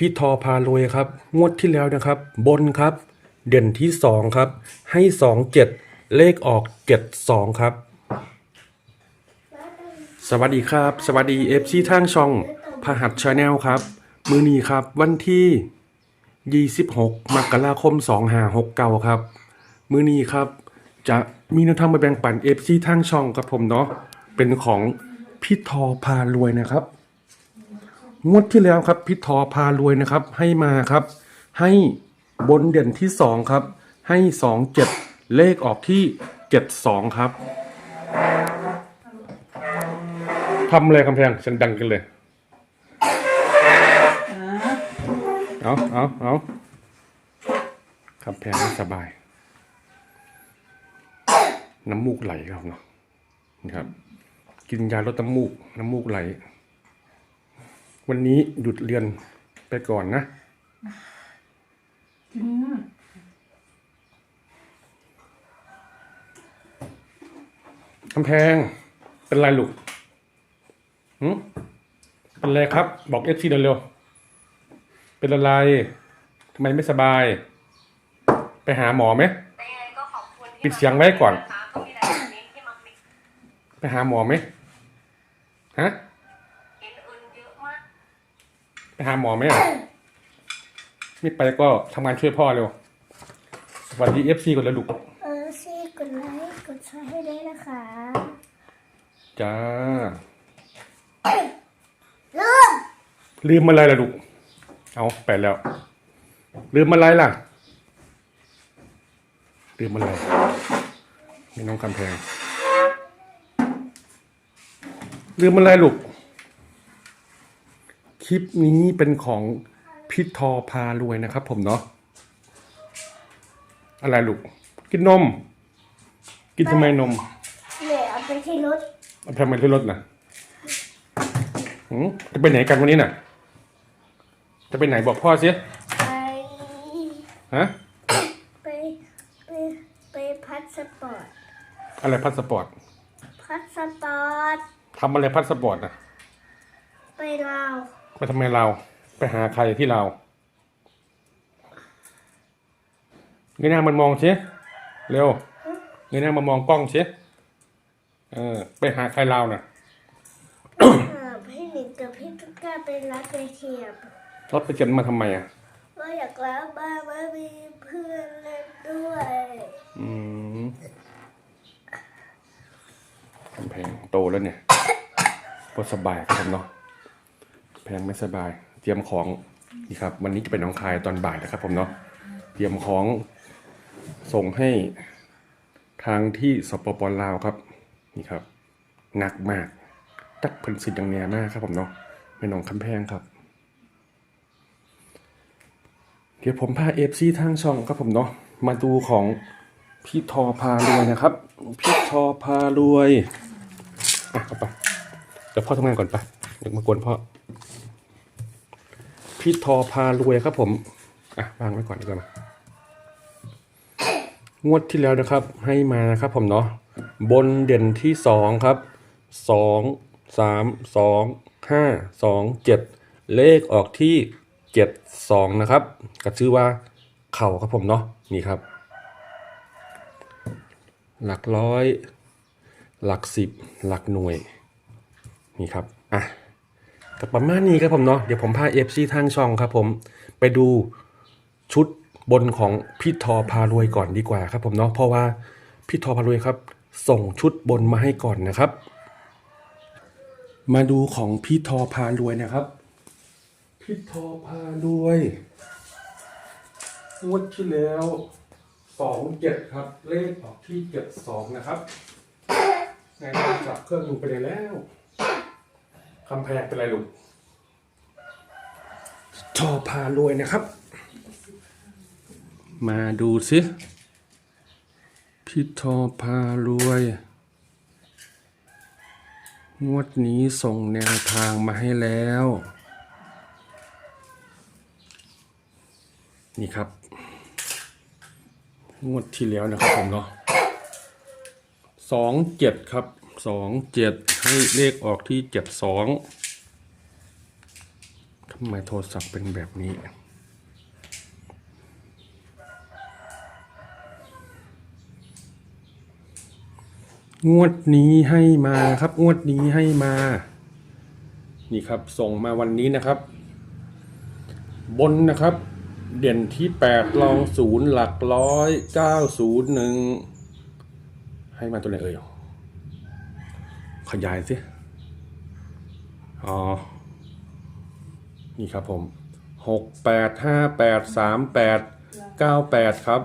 พี่ทอพารวยครับ งวดที่แล้วนะครับ บนครับ เด่นที่สองครับ ให้สองเจ็ดเลขออกเจ็ดสองครับ สวัสดีครับ สวัสดีเอฟซีทางช่องพหัสชาแนลครับ มือนี้ครับ วันที่ 26 มกราคม 2569 ครับ มือนี้ครับ จะมีแนวทางมาแบ่งปันเอฟซีทางช่องกับผมเนาะเป็นของพี่ทอพารวยนะครับ งวดที่แล้วครับพี่ทอพารวยนะครับ ให้มาครับ ให้บนเด่นที่สองครับ ให้สองเจ็ดเลขออกที่เจ็ดสองครับทำอะไรคำแพงฉันดังกันเลยเอาเอาเอาคำแพงไม่สบาย น้ำมูกไหลครับเนาะนี่ครับ กินยาลดน้ำมูก น้ำมูกไหล วันนี้หยุดเรียนไปก่อนนะกำแพง เป็นไรลูกหืมเป็นไรครับ บอกเอฟซีเร็วๆเป็นอะไรทำไมไม่สบาย ไปหาหมอไหม ปิดเสียงไว้ก่อน ไปหาหมอไหมฮะ เห็นอื่นเยอะมาก ไปหาหมอไหมอะไม่ไปก็ทำงานช่วยพ่อเร็วสวัสดีเอฟซีก่อนแล้วลูกเออซีกดไลค์กดแชร์ให้ได้นะคะจ้าเริ่มลืมอะไรล่ะลูก เอาไปแล้ว ลืมอะไรล่ะ ลืมอะไรไม่น้องคำแพงลืมอะไรลูกค ลิปนี้เป็นของพิทอพารวยนะครับ ผมเนาะอะไรลูก กินนม กินทำไมนมเนี่ยเอาไปที่รถเอาทำไมขึ้นรถน่ะหืมจะไปไหนกันวันนี้น่ะ จะไปไหนบอกพ่อสิไปฮะไปไปไปพัสปอร์ตอะไรพาสปอร์ตพัสปอร์ตทำอะไรพาสปอร์ตน่ะไปลาว ไปทำไมเราวไปหาใครที่เราวเงยหน้ามันมองสิเร็วเงยหน้ามามองกล้องสิเออ ไปหาใครเราวน่ะเออพี่หนิงกับพี่ตุ๊กตาไปรับไปเทียบรถไปเก็บมาทำไมอะว่าอยากรับบ้านว่ามีเพื่อนเล่นด้วยอืมกำแพงโตแล้วเนี่ยก็สบายครับผมเนาะ แพงไม่สบาย เตรียมของนี่ครับ วันนี้จะเป็นน้องคายตอนบ่ายนะครับ ผมเนาะเตรียมของส่งให้ทางที่สปปลาวครับ นี่ครับหนักมากตักเพิ่นสิทธิ์ดังเนียมากครับผมเนาะแม่น้องคำแพงครับ เดี๋ยวผมพาเอฟซีทางช่องครับผมเนาะมาดูของพี่ทอพารวยนะครับ พี่ทอพารวยอะเอาไปเดี๋ยวพ่อทำงานก่อนไปเดี๋ยวมากวนพ่อ พี่ทอพารวยครับผม อะวางไว้ก่อนดีกว่างวดที่แล้วนะครับ ให้มานะครับผมเนาะบนเด่นที่สองครับสองสามสองห้าสองเจ็ดเลขออกที่เจ็ดสองนะครับก็ชื่อว่าเข่าครับผมเนาะนี่ครับ หลักร้อย หลักสิบ หลักหน่วย นี่ครับ อะ ก็ประมาณนี้ครับผมเนาะเดี๋ยวผมพาเอฟซีทางช่องครับผมไปดูชุดบนของพี่ทอพารวยก่อนดีกว่าครับผมเนาะเพราะว่าพี่ทอพารวยครับ ส่งชุดบนมาให้ก่อนนะครับ มาดูของพี่ทอพารวยนะครับ พี่ทอพารวยงวดที่แล้วสองเจ็ดครับ เลขออกที่เจ็ดสองนะครับในโทรศัพท์เครื่องมือไปเลยแล้ว คำแพงเป็นไรลูกทอพารวยนะครับ มาดูสิพี่ทอพารวย งวดนี้ส่งแนวทางมาให้แล้ว นี่ครับ งวดที่แล้วนะครับผมเนาะสองเจ็ดครับ สองเจ็ดให้เลขออกที่เจ็ดสองทำไมโทรศัพท์เป็นแบบนี้งวดนี้ให้มาครับ งวดนี้ให้มา นี่ครับ ส่งมาวันนี้นะครับ บนนะครับ เด่นที่แปดรองศูนย์หลักร้อยเก้าศูนย์หนึ่งให้มาตัวไหนเอ่ย ขยายสิ อ๋อ นี่ครับผมหกแปดห้าแปดสามแปดเก้าแปดครับ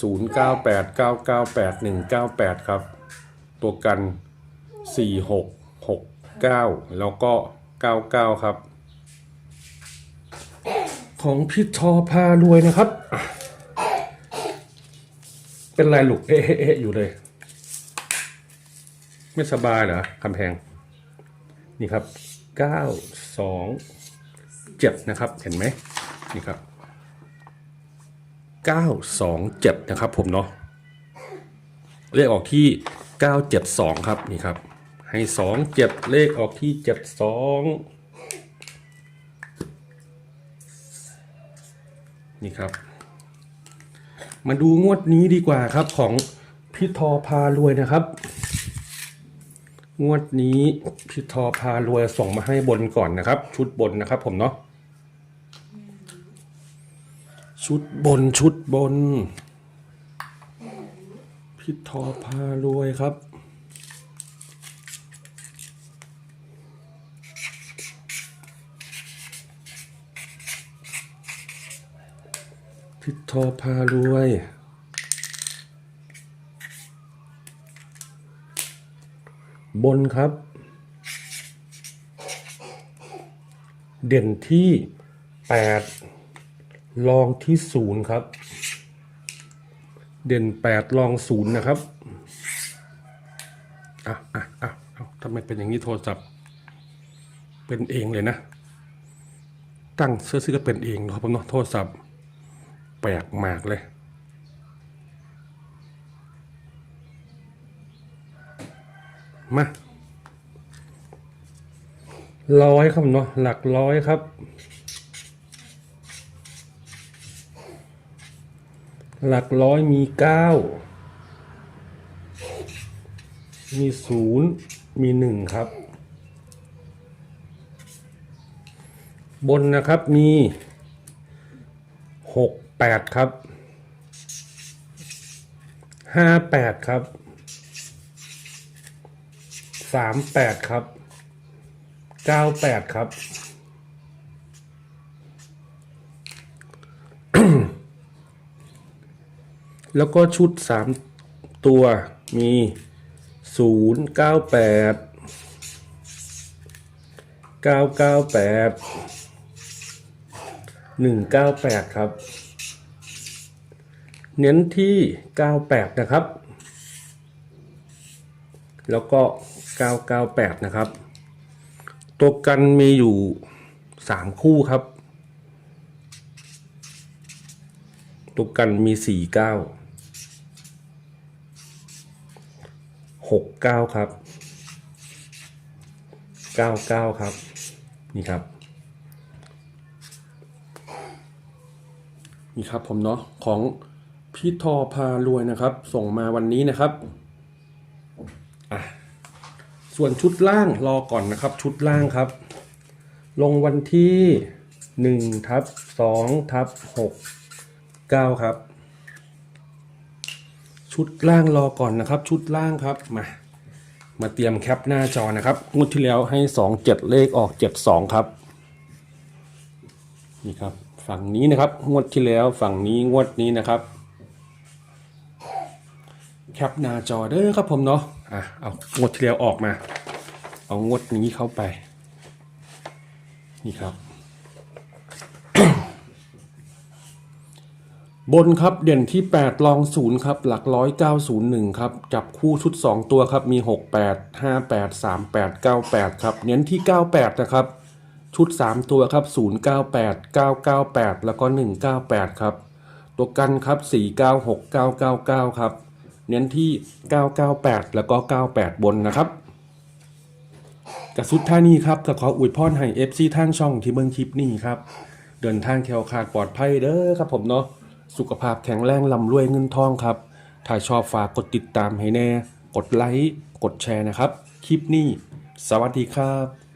ศูนย์เก้าแปดเก้าเก้าแปดหนึ่งเก้าแปดครับ ตัวกันสี่หกหกเก้าแล้วก็เก้าเก้าครับ ของพี่ทอพารวยนะครับ เป็นไรลูกเอ๊ะเอ๊ะอยู่เลย ไม่สบายเหรอคำแพง นี่ครับเก้าสองเจ็ดนะครับ เห็นไหมนี่ครับเก้าสองเจ็ดนะครับผมเนาะเลขออกที่เก้าเจ็ดสองครับนี่ครับ ให้สองเจ็ดเลขออกที่เจ็ดสองนี่ครับ มาดูงวดนี้ดีกว่าครับของพี่ทอพารวยนะครับ งวดนี้พี่ทอพารวยส่งมาให้บนก่อนนะครับ ชุดบนนะครับผมเนาะชุดบนชุดบนพี่ทอพารวยครับ พี่ทอพารวย บนครับ เด่นที่แปดลองที่ศูนย์ครับ เด่นแปดลองศูนย์นะครับอะอะอะเอาทำไมเป็นอย่างนี้โทรศัพท์ เป็นเองเลยนะ ตั้งเสื้อซื้อก็เป็นเองนะครับผมเนาะโทรศัพท์ แปลกมากเลย มาร้อยครับเนาะหลักร้อยครับ หลักร้อยมีเก้ามีศูนย์มีหนึ่งครับ บนนะครับมีหกแปดครับห้าแปดครับ สามแปดครับเก้าแปดครับ แล้วก็ชุดสามตัวมีศูนย์เก้าแปดเก้าเก้าแปดหนึ่งเก้าแปดครับ เน้นที่เก้าแปดนะครับ แล้วก็ 998 นะครับ ตัวกันมีอยู่ 3 คู่ครับ ตัวกันมี 49 69 ครับ 99 ครับ นี่ครับ นี่ครับผมเนาะของพี่ทอพารวยนะครับ ส่งมาวันนี้นะครับ ส่วนชุดล่างรอก่อนนะครับ ชุดล่างครับ ลงวันที่หนึ่งทับสองทับหกเก้าครับ ชุดล่างรอก่อนนะครับ ชุดล่างครับมามาเตรียมแคปหน้าจอนะครับงวดที่แล้วให้สองเจ็ดเลขออกเจ็ดสองครับ นี่ครับ ฝั่งนี้นะครับงวดที่แล้วฝั่งนี้งวดนี้นะครับ แคปหน้าจอเด้อครับผมเนาะอะเอางวดที่แล้วออกมา เอางวดนี้เข้าไป นี่ครับ บนครับเด่นที่ 8 ลองศูนย์ครับ หลักร้อยเก้าศูนย์หนึ่งครับ จับคู่ชุด 2 ตัวครับมี 6 8 5 8 3 8 9 8 ครับ เน้นที่ 98 นะครับ ชุด 3 ตัวครับ 098 998 แล้วก็ 198 ครับ ตัวกันครับ 496 999 ครับ เน้นที่ 998 แล้วก็ 98 บนนะครับกับสุดท้ายนี้ครับก็ขออวยพรให้ FC ทางช่องที่เบิ่งคลิปนี้ครับ เดินทางแคล้วคลาดปลอดภัยเด้อครับผมเนาะสุขภาพแข็งแรงลำรวยเงินทองครับ ถ้าชอบฝากกดติดตามให้แน่ กดไลค์ กดแชร์นะครับ คลิปนี้ สวัสดีครับ